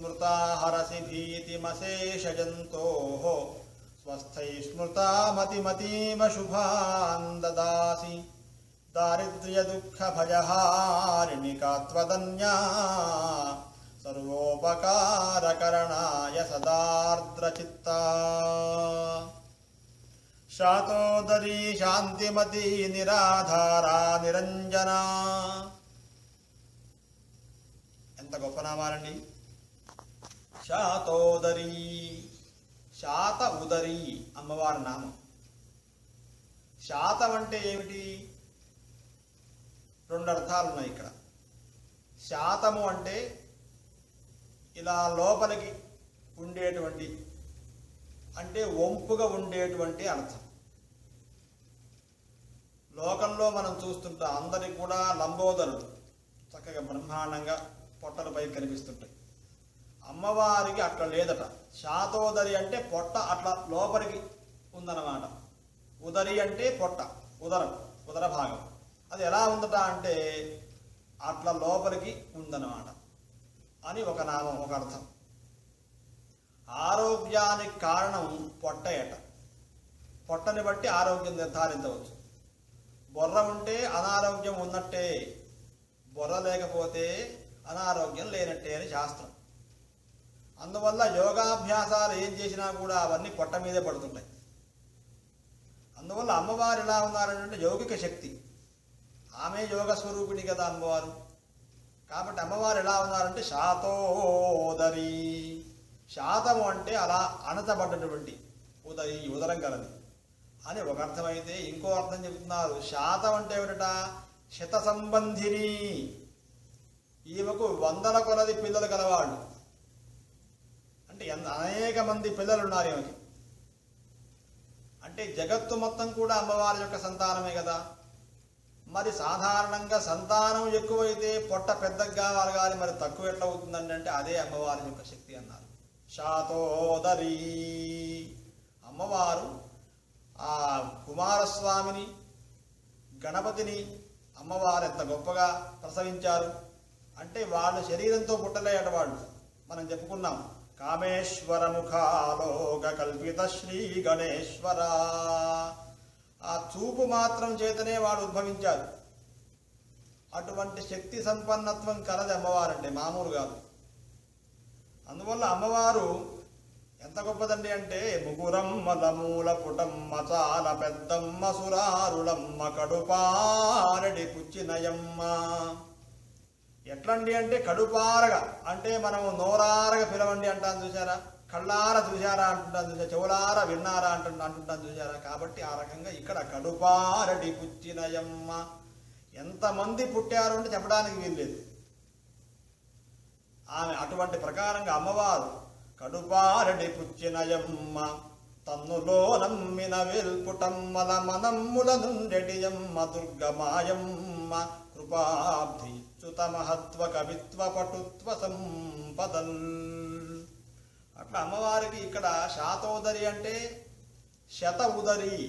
స్మృతా హరసి భీతిమశేషజంతోః స్వస్థై స్మృతా మతిమతీవ శుభాన్ దదాసి దారిద్ర్య దుఃఖ భయహారిణికా త్వదన్యా సర్వోపకారకరణాయ సదార్ద్రచిత్తా శాతోదరీ శాంతిమతీ నిరాధారా నిరంజనా ఎంత గొప్ప నామాలండి శాతోదరి శాత ఉదరీ అమ్మవారి నామం. శాతం అంటే ఏమిటి? రెండు అర్థాలు ఉన్నాయి ఇక్కడ. శాతము అంటే ఇలా లోపలికి ఉండేటువంటి అంటే వంపుగా ఉండేటువంటి అర్థం. లోకంలో మనం చూస్తుంటాం అందరికి కూడా లంబోదరుడు చక్కగా బ్రహ్మాండంగా పొట్టలపై కనిపిస్తుంటాయి. అమ్మవారికి అట్లా లేదట. శాతోదరి అంటే పొట్ట అట్లా లోపలికి ఉందన్నమాట. ఉదరి అంటే పొట్ట ఉదరం ఉదర భాగం. అది ఎలా ఉందట అంటే అట్లా లోపలికి ఉందన్నమాట. అని ఒక నామం ఒక అర్థం. ఆరోగ్యానికి కారణం పొట్టయట పొట్టని బట్టి ఆరోగ్యం నిర్ధారించవచ్చు. బొర్ర ఉంటే అనారోగ్యం ఉన్నట్టే బొర్ర లేకపోతే అనారోగ్యం లేనట్టే అని శాస్త్రం. అందువల్ల యోగాభ్యాసాలు ఏం చేసినా కూడా అవన్నీ పొట్ట మీదే పడుతుంటాయి. అందువల్ల అమ్మవారు ఎలా ఉన్నారంటే యౌగిక శక్తి. ఆమె యోగ స్వరూపిణి కదా అమ్మవారు. కాబట్టి అమ్మవారు ఎలా ఉన్నారంటే శాతోదరి. శాతము అంటే అలా అణచబడ్డటువంటి ఉదరి ఉదరం కలది. అని ఒక అర్థమైతే ఇంకో అర్థం చెబుతున్నారు. శాతం అంటే ఏమిట శత సంబంధిని ఈమెకు వందల కొలది పిల్లలు కలవాళ్ళు అంటే అనేక మంది పిల్లలు ఉన్నారు ఈమెకి. అంటే జగత్తు మొత్తం కూడా అమ్మవారి యొక్క సంతానమే కదా. మరి సాధారణంగా సంతానం ఎక్కువైతే పొట్ట పెద్దగా కావాలి కానీ మరి తక్కువ ఎట్లా అవుతుందండి అంటే అదే అమ్మవారి యొక్క శక్తి అన్నారు. శాతోదరి. అమ్మవారు ఆ కుమారస్వామిని గణపతిని అమ్మవారు ఎంత గొప్పగా ప్రసవించారు. అంటే వాళ్ళు శరీరంతో పుట్టలేట వాళ్ళు. మనం చెప్పుకున్నాం. కామేశ్వర ముఖాలోక కల్పిత శ్రీ గణేశ్వర ఆ చూపు మాత్రం చేతనే వాడు ఉద్భవించారు అటువంటి శక్తి సంపన్నత్వం కలది అమ్మవారండి మామూలు కాదు. అందువల్ల అమ్మవారు ఎంత గొప్పదండి అంటే ముగురమ్మ మూల పుటమ్మ చాల పెద్దమ్మ సురారులమ్మ కడుపారడి పుచ్చినయమ్మ. ఎట్లండి అంటే కడుపారగా అంటే మనము నోరారగా పిలవండి అంటాను చూసారా కళ్ళార చూశారా అంటుంటాను చూసారా చెవులార విన్నారా అంటు అంటుంటాను చూసారా కాబట్టి ఆ రకంగా ఇక్కడ కడుపారడి పుచ్చినయమ్మ ఎంతమంది పుట్టారు అంటే చెప్పడానికి వీల్లేదు. ఆమె అటువంటి ప్రకారంగా అమ్మవారు కడుపారడి పుచ్చినయమ్మ తన్నులో నమ్మిన వెల్పుటమ్మల మనమ్ముల నుండెటియమ్మ దుర్గమాయమ్మ. రూపాబ్ధిచ్యుత మహత్వ కవిత్వ పటుత్వ సంపదల్ అట్లా అమ్మవారికి ఇక్కడ శాతోదరి అంటే శత ఉదరి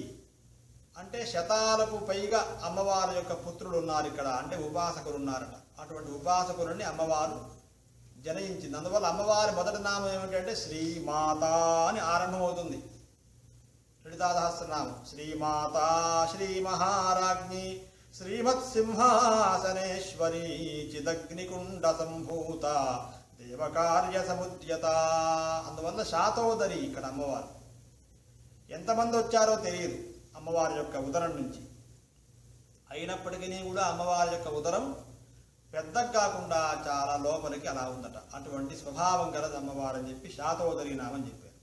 అంటే శతాలకు పైగా అమ్మవారి యొక్క పుత్రులు ఉన్నారు ఇక్కడ అంటే ఉపాసకులు ఉన్నారట అటువంటి ఉపాసకులని అమ్మవారు జనయించింది. అందువల్ల అమ్మవారి మొదటి నామం ఏమిటంటే శ్రీమాత అని ఆరంభమవుతుంది. లలితాసహస్రనామం శ్రీమాత శ్రీ మహారాజ్ఞి. శ్రీమత్సింహాసనేశ్వరీ చిదగ్నికుండ సంభూత దేవకార్య సముద్యత. అందువల్ల శాతోదరి ఇక్కడ అమ్మవారు. ఎంతమంది వచ్చారో తెలియదు అమ్మవారి యొక్క ఉదరం నుంచి. అయినప్పటికీ కూడా అమ్మవారి యొక్క ఉదరం పెద్ద కాకుండా చాలా లోపలికి అలా ఉందట. అటువంటి స్వభావం గలది అమ్మవారు అని చెప్పి శాతోదరి నామం చెప్పారు.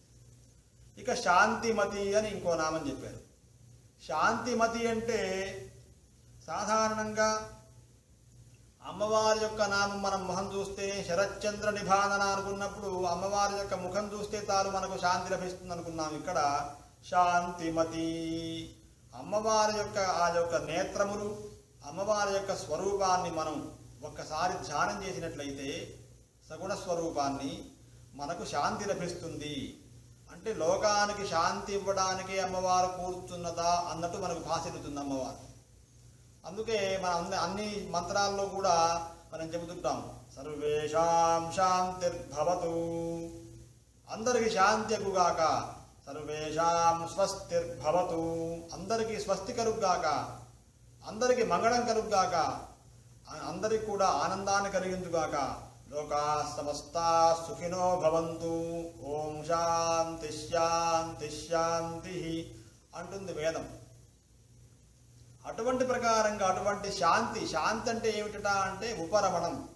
ఇక శాంతిమతి అని ఇంకో నామం చెప్పారు. శాంతిమతి అంటే సాధారణంగా అమ్మవారి యొక్క నామం మనం ముఖం చూస్తే శరత్చంద్ర నిభానన అనుకున్నప్పుడు అమ్మవారి యొక్క ముఖం చూస్తే తాను మనకు శాంతి లభిస్తుంది అనుకున్నాం. ఇక్కడ శాంతిమతి. అమ్మవారి యొక్క ఆ యొక్క నేత్రములు అమ్మవారి యొక్క స్వరూపాన్ని మనం ఒక్కసారి ధ్యానం చేసినట్లయితే సగుణ స్వరూపాన్ని మనకు శాంతి లభిస్తుంది. అంటే లోకానికి శాంతి ఇవ్వడానికి అమ్మవారు కూర్చున్నదా అన్నట్టు మనకు భాషిల్లుతుంది అమ్మవారు. అందుకే మన అన్ని మంత్రాల్లో కూడా మనం చెబుతుంటాం. సర్వేషాం శాంతిర్భవతు. అందరికి శాంతి అగుగాక సర్వేషాం స్వస్తిర్భవతు. అందరికీ స్వస్తి కలుగుగాక అందరికీ మంగళం కలుగుగాక అందరికి కూడా ఆనందాన్ని కలిగించుగాక లోకా సమస్తా సుఖినో భవంతు. ఓం శాంతి శాంతి శాంతి అంటుంది వేదం. అటువంటి ప్రకారంగా అటువంటి శాంతి శాంతి అంటే ఏమిటట అంటే ఉపరమణం.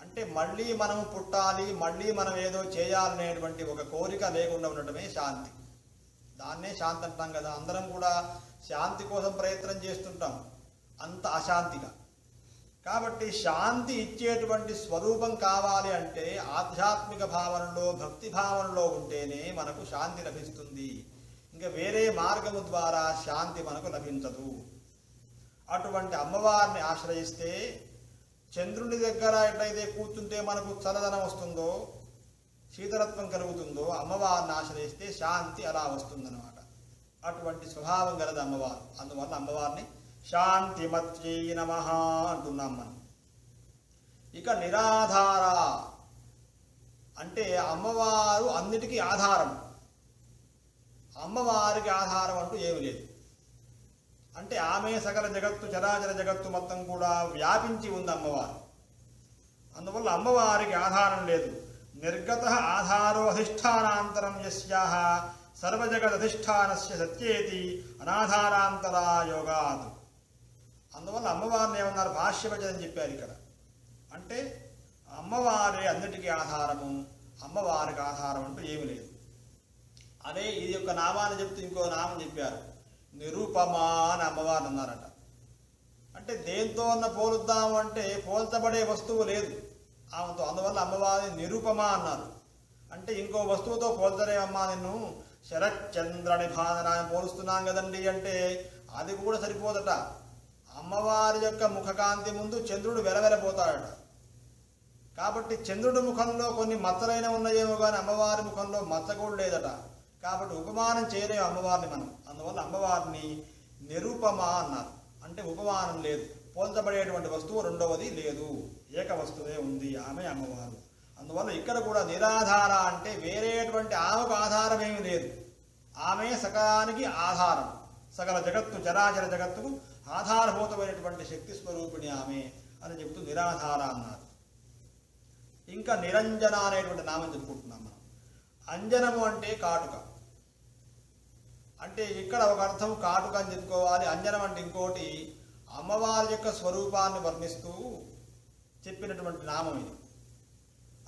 అంటే మళ్ళీ మనం పుట్టాలి మళ్ళీ మనం ఏదో చేయాలనేటువంటి ఒక కోరిక లేకుండా ఉండటమే శాంతి. దాన్నే శాంతి అంటాం కదా. అందరం కూడా శాంతి కోసం ప్రయత్నం చేస్తుంటాం. అంత అశాంతిగా. కాబట్టి శాంతి ఇచ్చేటువంటి స్వరూపం కావాలి అంటే ఆధ్యాత్మిక భావనలో భక్తి భావనలో ఉంటేనే మనకు శాంతి లభిస్తుంది. ఇంకా వేరే మార్గము ద్వారా శాంతి మనకు లభించదు. అటువంటి అమ్మవారిని ఆశ్రయిస్తే చంద్రుని దగ్గర ఎట్లయితే కూర్చుంటే మనకు చల్లదనం వస్తుందో శీతలత్వం కలుగుతుందో అమ్మవారిని ఆశ్రయిస్తే శాంతి అలా వస్తుందన్నమాట. అటువంటి స్వభావం గలది అమ్మవారు. అందువల్ల అమ్మవారిని శాంతిమత్యై నమ అంటున్నాం మనం. ఇక నిరాధార అంటే అమ్మవారు అన్నిటికీ ఆధారం. అమ్మవారికి ఆధారం అంటూ ఏమి లేదు. అంటే ఆమె సకల జగత్తు చరాచర జగత్తు మొత్తం కూడా వ్యాపించి ఉంది అమ్మవారు. అందువల్ల అమ్మవారికి ఆధారం లేదు. నిర్గత ఆధారో అధిష్టానాంతరం యస్యాహ సర్వజగదధిష్టానస్య సత్యేతి అనాధారాంతరా యోగాత్. అందువల్ల అమ్మవారిని ఏమన్నారు? భాష్యవచనం చెప్పారు ఇక్కడ. అంటే అమ్మవారే అన్నిటికీ ఆధారము అమ్మవారికి ఆధారం అంటూ ఏమి లేదు. అదే ఇది యొక్క నామాన్ని చెప్తూ ఇంకో నామం చెప్పారు. నిరూపమా అని అమ్మవారు అన్నారట. అంటే దేంతో అన్న పోలుద్దాము అంటే పోల్చబడే వస్తువు లేదు. ఆమెతో అందువల్ల అమ్మవారిని నిరూపమా అన్నారు. అంటే ఇంకో వస్తువుతో పోల్చలేమమ్మా నిన్ను. శరచంద్రని నిభాదన పోలుస్తున్నాం కదండి అంటే అది కూడా సరిపోదట. అమ్మవారి యొక్క ముఖకాంతి ముందు చంద్రుడు వెలవెలపోతాడట. కాబట్టి చంద్రుడి ముఖంలో కొన్ని మచ్చలైన ఉన్నాయేమో కానీ అమ్మవారి ముఖంలో మచ్చ కూడా లేదట. కాబట్టి ఉపమానం చేయలేము అమ్మవారిని మనం. అందువల్ల అమ్మవారిని నిరూపమా అన్నారు. అంటే ఉపమానం లేదు. పోల్చబడేటువంటి వస్తువు రెండవది లేదు. ఏక వస్తువే ఉంది ఆమె అమ్మవారు. అందువల్ల ఇక్కడ కూడా నిరాధార అంటే వేరేటువంటి ఆమెకు ఆధారం లేదు. ఆమె సకలానికి ఆధారం. సకల జగత్తు చరాచర జగత్తుకు ఆధారభూతమైనటువంటి శక్తి స్వరూపిణి ఆమె అని చెప్తూ నిరాధార అన్నారు. ఇంకా నిరంజన అనేటువంటి నామం చెప్పుకుంటున్నాం మనం. అంజనము అంటే కాటుక. అంటే ఇక్కడ ఒక అర్థం కాటుక అని చెప్పుకోవాలి. అంజనం అంటే ఇంకోటి అమ్మవారి యొక్క స్వరూపాన్ని వర్ణిస్తూ చెప్పినటువంటి నామం ఇది.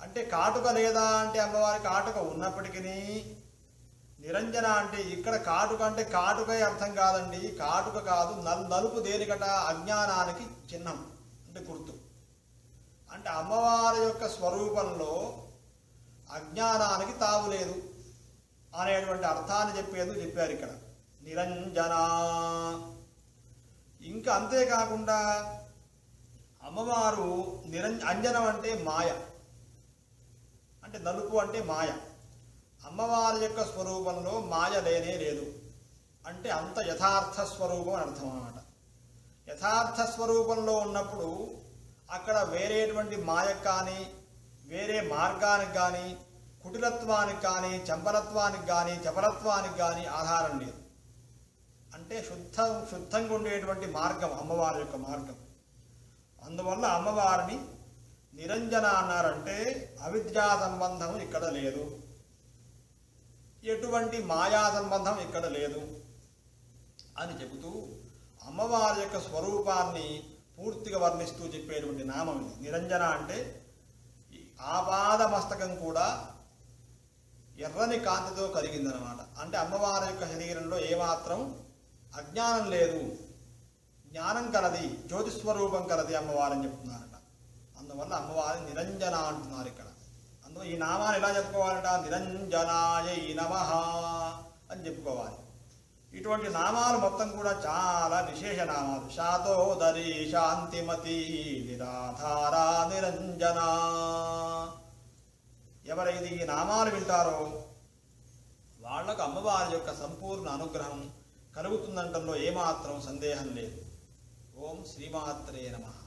అంటే కాటుక లేదా అంటే అమ్మవారి కాటుక ఉన్నప్పటికీ నిరంజన అంటే ఇక్కడ కాటుక అంటే కాటుకై అర్థం కాదండి. కాటుక కాదు నల్ నలుపు దేనికట అజ్ఞానానికి చిహ్నం అంటే గుర్తు. అంటే అమ్మవారి యొక్క స్వరూపంలో అజ్ఞానానికి తావు లేదు. అనేటువంటి అర్థాన్ని చెప్పేందుకు చెప్పారు ఇక్కడ. నిరంజన. ఇంకా అంతేకాకుండా అమ్మవారు నిరంజ అంజనం అంటే మాయ. అంటే నలుపు అంటే మాయ. అమ్మవారి యొక్క స్వరూపంలో మాయ లేనే లేదు. అంటే అంత యథార్థ స్వరూపం అని అర్థం అన్నమాట. యథార్థ స్వరూపంలో ఉన్నప్పుడు అక్కడ వేరేటువంటి మాయకు కానీ వేరే మార్గానికి కానీ కుటిలత్వానికి కానీ చంపలత్వానికి కానీ చపలత్వానికి కానీ ఆధారం లేదు. అంటే శుద్ధం శుద్ధంగా ఉండేటువంటి మార్గం అమ్మవారి యొక్క మార్గం. అందువల్ల అమ్మవారిని నిరంజన అన్నారంటే అవిద్యా సంబంధం ఇక్కడ లేదు. ఎటువంటి మాయా సంబంధం ఇక్కడ లేదు. అని చెబుతూ అమ్మవారి యొక్క స్వరూపాన్ని పూర్తిగా వర్ణిస్తూ చెప్పేటువంటి నామం ఇది. నిరంజన అంటే ఈ ఆపాద మస్తకం కూడా ఎర్రని కాంతితో కలిగిందనమాట అంటే అమ్మవారి యొక్క శరీరంలో ఏమాత్రం అజ్ఞానం లేదు. జ్ఞానం కలది జ్యోతిస్వరూపం కలది అమ్మవారని చెప్తున్నారట. అందువల్ల అమ్మవారిని నిరంజన అంటున్నారు ఇక్కడ. అందువల్ల ఈ నామాన్ని ఎలా చెప్పుకోవాలట? నిరంజనాయ నమ అని చెప్పుకోవాలి. ఇటువంటి నామాలు మొత్తం కూడా చాలా విశేష నామాలు. శాతోదరి శాంతిమతి నిరాధారా నిరంజనా. ఎవరైతే ఈ నామాలు వింటారో వాళ్ళకు అమ్మవారి యొక్క సంపూర్ణ అనుగ్రహం కలుగుతుందంటంలో ఏమాత్రం సందేహం లేదు. ఓం శ్రీమాత్రే నమః.